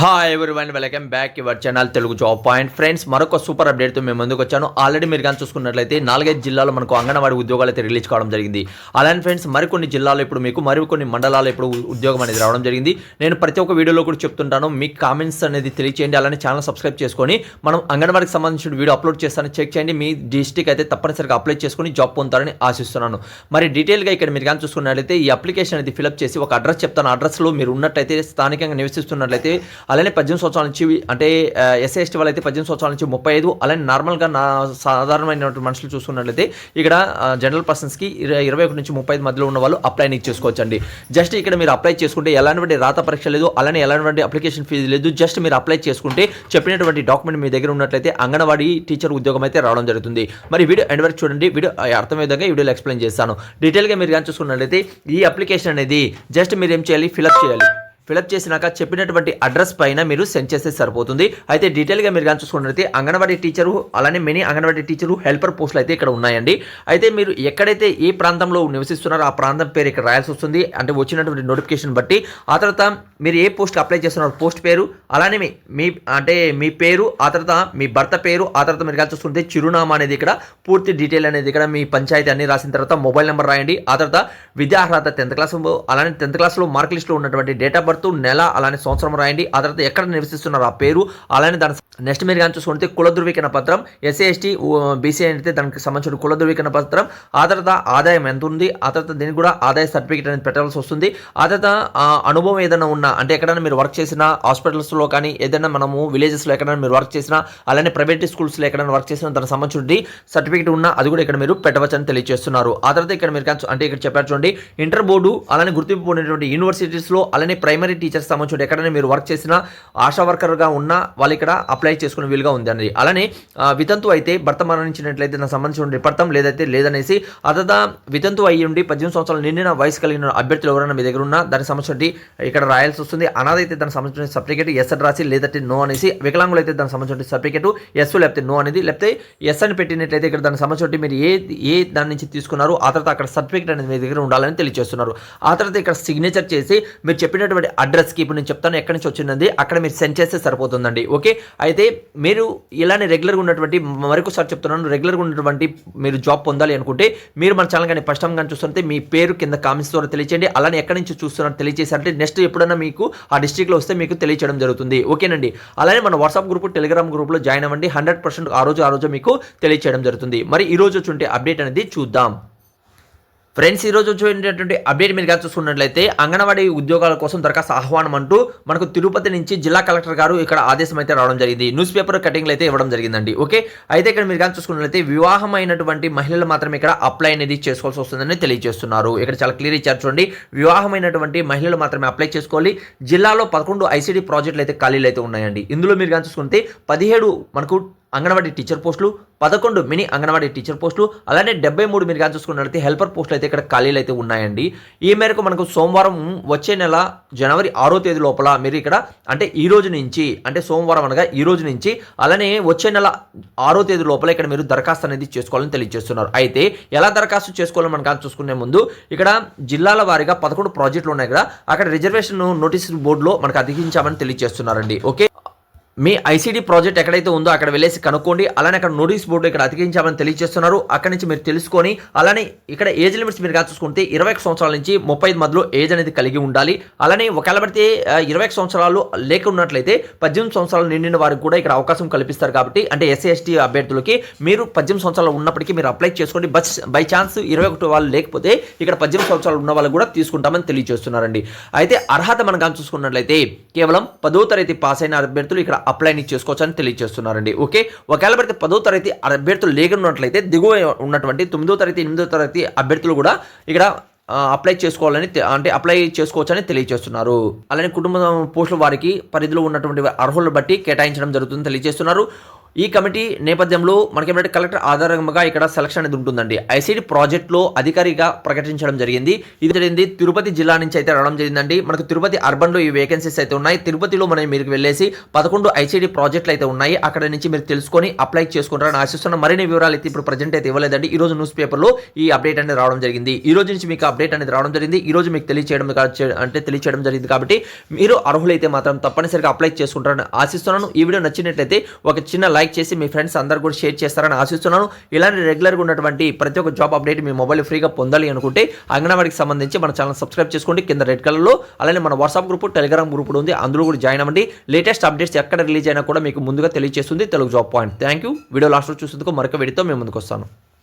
Hi every one welcome back your channel Telugu job point friends మరొక super అప్డేట్తో మేము ముందుకు వచ్చాను. ఆల్రెడీ మీరు కానీ చూసుకున్నట్లయితే నాలుగైదు జిల్లాలో మనకు అంగన్వాడీ ఉద్యోగాలు అయితే రిలీజ్ కావడం జరిగింది. అలానే ఫ్రెండ్స్ మరికొన్ని జిల్లాలో ఇప్పుడు మీకు మరికొన్ని మండలాలు ఇప్పుడు ఉద్యోగం అనేది రావడం జరిగింది. నేను ప్రతి ఒక్క వీడియోలో కూడా చెప్తుంటాను. మీ కామెంట్స్ అనేది తెలియచేయండి. అలానే ఛానల్ సబ్స్క్రైబ్ చేసుకొని మనం అంగన్వాడికి సంబంధించిన వీడియో అప్లోడ్ చేస్తాను చెక్ చేయండి. మీ డిస్టిక్ అయితే తప్పనిసరిగా అప్లై చేసుకొని జాబ్ పొందుతారని ఆశిస్తున్నాను. మరి డీటెయిల్గా ఇక్కడ మీరు కానీ చూసుకున్నట్లయితే ఈ అప్లికేషన్ అనేది ఫిలప్ చేసి ఒక అడ్రస్ చెప్తాను. అడ్రస్లో మీరు ఉన్నట్టయితే స్థానికంగా నివసిస్తున్నట్లయితే అలానే పద్దెనిమిది సంవత్సరాల నుంచి అంటే ఎస్సీ ఎస్టీ వాళ్ళైతే పద్దెనిమిది సంవత్సరాల నుంచి ముప్పై ఐదు అలానే నార్మల్గా నా సాధారణమైనటువంటి మనుషులు చూసుకున్నట్లయితే ఇక్కడ జనరల్ పర్సన్స్కి ఇరవై ఒకటి నుంచి ముప్పై ఐదు మధ్యలో ఉన్న వాళ్ళు అప్లై చేసుకోవచ్చండి. జస్ట్ ఇక్కడ మీరు అప్లై చేసుకుంటే ఎలాంటి రాత పరీక్ష లేదు అలానే ఎలాంటి అప్లికేషన్ ఫీజు లేదు జస్ట్ మీరు అప్లై చేసుకుంటే చెప్పినటువంటి డాక్యుమెంట్ మీ దగ్గర ఉన్నట్లయితే అంగన్వాడీ టీచర్ ఉద్యోగం అయితే రావడం జరుగుతుంది. మరి వీడియో ఎండ్ వరకు చూడండి వీడియో అర్థమయ్యే విధంగా వీడియోలో ఎక్స్ప్లెయిన్ చేస్తాను. డీటెయిల్గా మీరు కానీ చూసుకున్నట్లయితే ఈ అప్లికేషన్ అనేది జస్ట్ మీరు ఏం చేయాలి? ఫిలప్ చేయాలి. ఫిలప్ చేసినాక చెప్పినటువంటి అడ్రస్ పైన మీరు సెండ్ చేస్తే సరిపోతుంది. అయితే డీటెయిల్గా మీరు కానీ చూసుకున్నట్లయితే అంగన్వాడీ టీచరు అలానే మినీ అంగన్వాడీ టీచరు హెల్పర్ పోస్టులు అయితే ఇక్కడ ఉన్నాయండి. అయితే మీరు ఎక్కడైతే ఏ ప్రాంతంలో నివసిస్తున్నారో ఆ ప్రాంతం పేరు ఇక్కడ రాయాల్సి వస్తుంది. అంటే వచ్చినటువంటి నోటిఫికేషన్ బట్టి. ఆ తర్వాత మీరు ఏ పోస్ట్ అప్లై చేస్తున్నారు పోస్ట్ పేరు అలానే మీ మీ అంటే మీ పేరు ఆ తర్వాత మీ భర్త పేరు ఆ తర్వాత మీరు కానీ చూసుకుంటే చిరునామా అనేది ఇక్కడ పూర్తి డీటెయిల్ అనేది ఇక్కడ మీ పంచాయతీ అన్ని రాసిన తర్వాత మొబైల్ నెంబర్ రాయండి. ఆ తర్వాత విద్యా అర్హత టెన్త్ క్లాస్ అలానే టెన్త్ క్లాస్లో మార్క్ లిస్ట్లో ఉన్నటువంటి డేట్ ఆఫ్ బర్త్ నెల అలానే సంవత్సరం రాయండి. ఆ తర్వాత ఎక్కడ నివసిస్తున్నారు? ఆ పేరు అలానే దాని నెక్స్ట్ మీరు కానీ చూసుకుంటే కుల ధృవీకరణ పత్రం ఎస్సీ ఎస్టీ బీసీ అయితే దానికి సంబంధించిన కుల ధృవీకరణ పత్రం. ఆ తర్వాత ఆదాయం ఎంత ఉంది? ఆ తర్వాత దీనికి కూడా ఆదాయ సర్టిఫికేట్ అనేది పెట్టాల్సి వస్తుంది. ఆ తర్వాత ఆ, అనుభవం ఏదైనా ఉన్నా అంటే ఎక్కడైనా మీరు వర్క్ చేసిన హాస్పిటల్స్లో కానీ ఏదైనా మనము విలేజెస్లో ఎక్కడైనా మీరు వర్క్ చేసినా అలానే ప్రైవేట్ స్కూల్స్లో ఎక్కడైనా వర్క్ చేసినా దానికి సంబంధించి సర్టిఫికేట్ ఉన్నా అది కూడా ఇక్కడ మీరు పెట్టవచ్చని తెలియజేస్తున్నారు. ఆ తర్వాత ఇక్కడ మీరు కానీ అంటే ఇక్కడ చెప్పారు చూడండి ఇంటర్ బోర్డు అలానే గుర్తింపు పొందినటువంటి యూనివర్సిటీస్లో అలానే ప్రైమరీ టీచర్స్ సంబంధించి ఎక్కడైనా మీరు వర్క్ చేసినా ఆశా వర్కర్గా ఉన్నా వాళ్ళు ఇక్కడ అప్లై చేసుకునే వీలుగా ఉంది అండి అలానే వితంతు అయితే భర్త మరణించినట్లయితే దానికి సంబంధించిన రిపర్థం లేదైతే లేదనేసి ఆ వితంతు అయ్యి ఉండి పద్దెనిమిది సంవత్సరాలు నిండిన వయసు కలిగిన అభ్యర్థులు ఎవరైనా మీ దగ్గర ఉన్నా దానికి సంబంధించి ఇక్కడ రాయాల్సి వస్తుంది. అనాథ అయితే దానికి సంబంధించిన సర్టిఫికేట్ ఎస్ అని రాసి లేదంటే నో అనేసి వికలాంగులు అయితే దానికి సంబంధించిన సర్టిఫికేట్ ఎస్ లేకపోతే నో అనేది లేకపోతే ఎస్ అని పెట్టినట్లయితే ఇక్కడ దానికి సంబంధించి మీరు ఏ ఏ దాని నుంచి తీసుకున్నారు ఆ తర్వాత అక్కడ సర్టిఫికేట్ అనేది మీ దగ్గర ఉండాలని తెలియజేస్తున్నారు. ఆ తర్వాత ఇక్కడ సిగ్నేచర్ చేసి మీరు చెప్పినటువంటి అడ్రస్కి ఇప్పుడు నేను చెప్తాను. ఎక్కడి నుంచి వచ్చింది అక్కడ మీరు సెండ్ చేస్తే సరిపోతుందండి. ఓకే? అయితే మీరు ఇలానే రెగ్యులర్గా ఉన్నటువంటి మరొకసారి చెప్తున్నాను రెగ్యులర్గా ఉన్నటువంటి మీరు జాబ్ పొందాలి అనుకుంటే మీరు మన ఛానల్ కానీ ఫస్ట్ టైం కానీ చూస్తుంటే మీ పేరు కింద కామెంట్స్ ద్వారా తెలియచేయండి. అలానే ఎక్కడి నుంచి చూస్తున్నారు తెలియచేసారంటే నెక్స్ట్ ఎప్పుడైనా మీకు ఆ డిస్ట్రిక్ట్లో వస్తే మీకు తెలియచేయడం జరుగుతుంది. ఓకేనండి? అలానే మన వాట్సాప్ గ్రూప్ టెలిగ్రామ్ గ్రూప్లో జాయిన్ అవ్వండి. హండ్రెడ్ పర్సెంట్ ఆ రోజు ఆ రోజు మీకు తెలియచేయడం జరుగుతుంది. మరి ఈ రోజు వచ్చే అప్డేట్ అనేది చూద్దాం. ఫ్రెండ్స్ ఈ రోజు వచ్చేటటువంటి అప్డేట్ మీరు కానీ చూసుకున్నట్లయితే అంగన్వాడీ ఉద్యోగాల కోసం దరఖాస్తు ఆహ్వానం అంటూ మనకు తిరుపతి నుంచి జిల్లా కలెక్టర్ గారు ఇక్కడ ఆదేశం అయితే రావడం జరిగింది. న్యూస్ పేపర్ కటింగ్లు అయితే ఇవ్వడం జరిగిందండి. ఓకే? అయితే ఇక్కడ మీరు కానీ చూసుకున్నట్లయితే వివాహం అయినటువంటి మహిళలు మాత్రమే ఇక్కడ అప్లై అనేది చేసుకోవాల్సి వస్తుందని తెలియజేస్తున్నారు. ఇక్కడ చాలా క్లియర్ ఇచ్చారు చూడండి. వివాహమైనటువంటి మహిళలు మాత్రమే అప్లై చేసుకోవాలి. జిల్లాలో పదకొండు ఐసీడీ ప్రాజెక్టులు అయితే ఖాళీలు అయితే ఉన్నాయండి. ఇందులో మీరు కానీ చూసుకుంటే పదిహేడు మనకు అంగన్వాడీ టీచర్ పోస్టులు పదకొండు మినీ అంగన్వాడీ టీచర్ పోస్టులు అలానే డెబ్బై మూడు మీరు కానీ చూసుకున్నట్లయితే హెల్పర్ పోస్టులు అయితే ఇక్కడ ఖాళీలు అయితే ఉన్నాయండి. ఈ మేరకు మనకు సోమవారం వచ్చే నెల జనవరి ఆరో తేదీ లోపల మీరు ఇక్కడ అంటే ఈ రోజు నుంచి అంటే సోమవారం అనగా ఈ రోజు నుంచి అలానే వచ్చే నెల ఆరో తేదీ లోపల ఇక్కడ మీరు దరఖాస్తు అనేది చేసుకోవాలని తెలియజేస్తున్నారు. అయితే ఎలా దరఖాస్తు చేసుకోవాలని మనం కానీ చూసుకునే ముందు ఇక్కడ జిల్లాల వారీగా పదకొండు ప్రాజెక్టులు ఉన్నాయి కదా అక్కడ రిజర్వేషన్ నోటీస్ బోర్డులో మనకు అధికించామని తెలియజేస్తున్నారండి. ఓకే? మీ ఐసీడీ ప్రాజెక్ట్ ఎక్కడైతే ఉందో అక్కడ వెళ్ళేసి కనుక్కోండి. అలానే అక్కడ నోటీస్ బోర్డు ఇక్కడ అతికించామని తెలియజేస్తున్నారు. అక్కడి నుంచి మీరు తెలుసుకొని అలానే ఇక్కడ ఏజ్ లిమిట్స్ మీరు చూసుకుంటే ఇరవై ఒక సంవత్సరాల నుంచి ముప్పై మధ్యలో ఏజ్ అనేది కలిగి ఉండాలి. అలానే ఒకవేళ పడితే ఇరవై ఒక సంవత్సరాలు లేక ఉన్నట్లయితే పద్దెనిమిది సంవత్సరాలు నిండిన వారికి కూడా ఇక్కడ అవకాశం కల్పిస్తారు కాబట్టి అంటే ఎస్సీ ఎస్టీ అభ్యర్థులకి మీరు పద్దెనిమిది సంవత్సరాలు ఉన్నప్పటికీ మీరు అప్లై చేసుకోండి బస్ బై ఛాన్స్ ఇరవై ఒకటి వాళ్ళు లేకపోతే ఇక్కడ పద్దెనిమిది సంవత్సరాలు ఉన్న వాళ్ళు కూడా తీసుకుంటామని తెలియజేస్తున్నారండి. అయితే అర్హత మనం కానీ చూసుకున్నట్లయితే కేవలం పదో తరగతి పాస్ అయిన అభ్యర్థులు ఇక్కడ అప్లై చేసుకోవచ్చని తెలియజేస్తున్నారండి. ఓకే ఒకవేళ పడితే పదో తరగతి అభ్యర్థులు లేకున్నట్లయితే దిగువ ఉన్నటువంటి తొమ్మిదో తరగతి ఎనిమిదో తరగతి అభ్యర్థులు కూడా ఇక్కడ అప్లై చేసుకోవాలని అంటే అప్లై చేసుకోవచ్చని తెలియజేస్తున్నారు. అలానే కుటుంబ పోస్టుల వారికి పరిధిలో ఉన్నటువంటి అర్హులను బట్టి కేటాయించడం జరుగుతుందని తెలియజేస్తున్నారు. ఈ కమిటీ నేపథ్యంలో మనకి ఏమంటే కలెక్టర్ ఆధారంగా ఇక్కడ సెలక్షన్ అనేది ఉంటుందండి. ఐసీడీ ప్రాజెక్టులో అధికారిగా ప్రకటించడం జరిగింది. ఇది జరిగింది తిరుపతి జిల్లా నుంచి అయితే రావడం జరిగిందండి. మనకు తిరుపతి అర్బన్లో ఈ వేకెన్సీస్ అయితే ఉన్నాయి. తిరుపతిలో మనం మీరు వెళ్ళేసి పదకొండు ఐసీడీ ప్రాజెక్టులు అయితే ఉన్నాయి. అక్కడ నుంచి మీరు తెలుసుకొని అప్లై చేసుకుంటారని ఆశిస్తున్న మరిన్ని వివరాలు అయితే ఇప్పుడు ప్రజెంట్ అయితే ఇవ్వలేదండి. ఈ రోజు న్యూస్ పేపర్లో ఈ అప్డేట్ అనేది రావడం జరిగింది. ఈ రోజు నుంచి మీకు అప్డేట్ అనేది రావడం జరిగింది. ఈ రోజు మీకు తెలియచేయడం అంటే తెలియచేయడం జరిగింది కాబట్టి మీరు అర్హులైతే మాత్రం తప్పనిసరిగా అప్లై చేసుకుంటారని ఆశిస్తున్నాను. ఈ వీడియో నచ్చినట్లయితే ఒక చిన్న లైక్ లైక్ చేసి మీ ఫ్రెండ్స్ అందరు కూడా షేర్ చేస్తారని ఆశిస్తున్నాను. ఇలాంటి రెగ్యులర్గా ఉన్నటువంటి ప్రతి ఒక్క జాబ్ అప్డేట్ మీ మొబైల్ ఫ్రీగా పొందాలి అనుకుంటే అంగన్వాడికి సంబంధించి మన ఛానల్ సబ్స్క్రైబ్ చేసుకోండి. కింద రెడ్ కలర్లో అలానే మన వాట్సాప్ గ్రూప్ టెలిగ్రామ్ గ్రూప్ ఉంది. అందులో కూడా జాయిన్ అవ్వండి. లేటెస్ట్ అప్డేట్స్ ఎక్కడ రిలీజ్ అయినా కూడా మీకు ముందుగా తెలియజేస్తుంది Telugu job point. Thank you video లాస్ట్లో చూసేందుకు మరొక వీడితో మేము ముందుకు వస్తాను.